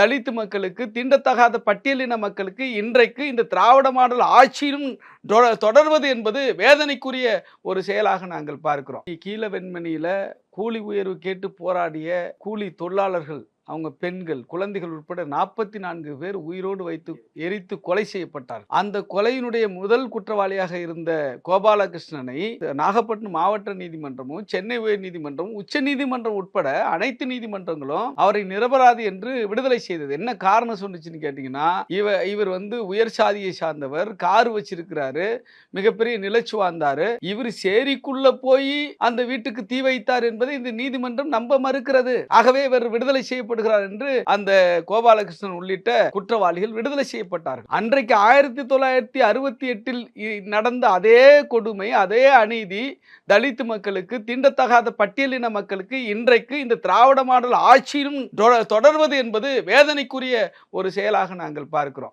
தலித்து மக்களுக்கு தீண்டத்தகாத பட்டியலின மக்களுக்கு இன்றைக்கு இந்த திராவிட மாடல் ஆட்சியிலும் தொட- தொடர்வது என்பது வேதனைக்குரிய ஒரு செயலாக நாங்கள் பார்க்கிறோம். கீழ வெண்மணியில கூலி உயர்வு கேட்டு போராடிய கூலி தொழிலாளர்கள் அவங்க பெண்கள் குழந்தைகள் உட்பட நாற்பத்தி நான்கு பேர் உயிரோடு வைத்து எரித்து கொலை செய்யப்பட்டார் அந்த கொலையினுடைய முதல் குற்றவாளியாக இருந்த கோபாலகிருஷ்ணனை நாகப்பட்டினம் மாவட்ட நீதிமன்றமும் சென்னை உயர் நீதிமன்றமும் உச்ச நீதிமன்றம் உட்பட அனைத்து நீதிமன்றங்களும் அவரை நிரபராதி என்று விடுதலை செய்தது. என்ன காரணம் சொன்னுச்சுன்னு கேட்டீங்கன்னா இவ இவர் வந்து உயர் சாதியை சார்ந்தவர் கார் வச்சிருக்கிறாரு மிகப்பெரிய நிலச்சு வாழ்ந்தாரு. இவர் சேரிக்குள்ள போய் அந்த வீட்டுக்கு தீ வைத்தார் என்பதை இந்த நீதிமன்றம் நம்ப மறுக்கிறது. ஆகவே இவர் விடுதலை செயல்படுகிறார் என்று அந்த கோபாலகிருஷ்ணன் உள்ளிட்ட குற்றவாளிகள் விடுதலை செய்யப்பட்டார்கள். அன்றைக்கு ஆயிரத்தி தொள்ளாயிரத்தி அறுபத்தி எட்டில் நடந்த அதே கொடுமை அதே அநீதி தலித் மக்களுக்கு தீண்டத்தகாத பட்டியலின மக்களுக்கு இன்றைக்கு இந்த திராவிட மாடல் ஆட்சியிலும் தொட- தொடர்வது என்பது வேதனைக்குரிய ஒரு செயலாக நாங்கள் பார்க்கிறோம்.